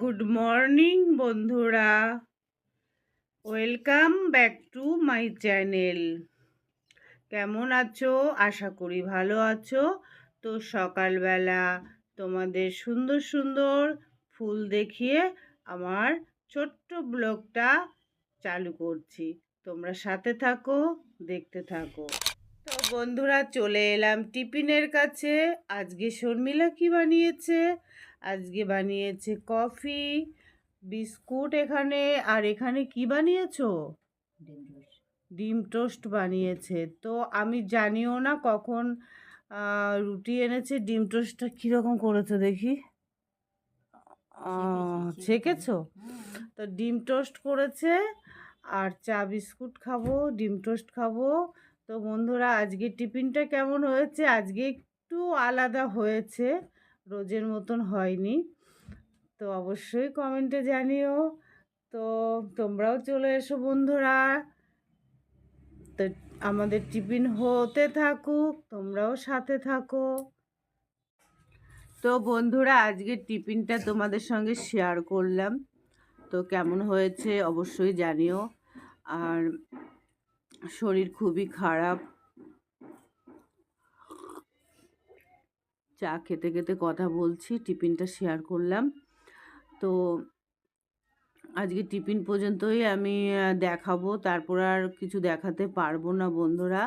Good morning বন্ধুরা। Welcome back to my channel কেমন আছো? আশা করি ভালো আছো। তো সকালবেলা তোমাদের সুন্দর সুন্দর ফুল দেখিয়ে আমার ছোট্ট ব্লগটা চালু করছি। তোমরা সাথে থাকো, দেখতে থাকো। তো বন্ধুরা, চলে এলাম টিফিনের কাছে। আজকে শর্মিলা কি বানিয়েছে? আজকে বানিয়েছে কফি বিস্কুট এখানে আর এখানে কি বানিয়েছো? ডিম টোস্ট। বানিয়েছে। তো আমি জানিও না কখন রুটি এনেছে ডিম টোস্টটা কীরকম করেছ দেখি। ছেঁকেছো তো ডিম টোস্ট করেছে আর চা বিস্কুট খাব ডিম টোস্ট খাব। তো বন্ধুরা আজকে টিফিনটা কেমন হয়েছে? আজকে একটু আলাদা হয়েছে। রোজের মতন হয়নি। তো অবশ্যই কমেন্টে জানিও। তো তোমরাও চলে এসো বন্ধুরা। তো আমাদের টিফিন হতে থাকুক, তোমরাও সাথে থাকো। তো বন্ধুরা, আজকে টিফিনটা তোমাদের সঙ্গে শেয়ার করলাম। তো কেমন হয়েছে অবশ্যই জানিও। আর শরীর খুবই খারাপ। চা খেতে খেতে কথা বলছি, টিফিনটা শেয়ার করলাম। তো আজকে টিফিন পর্যন্তই আমি দেখাবো। তারপর আর কিছু দেখাতে পারব না বন্ধুরা।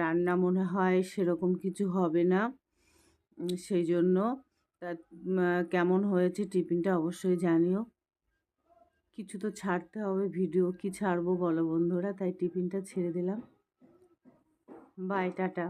রান্না মনে হয় সেরকম কিছু হবে না সেই জন্য। তা কেমন হয়েছে টিফিনটা অবশ্যই জানিও। কিছু তো ছাড়তে হবে, ভিডিও কি ছাড়বো বলো বন্ধুরা। তাই টিফিনটা ছেড়ে দিলাম। Bye, tata.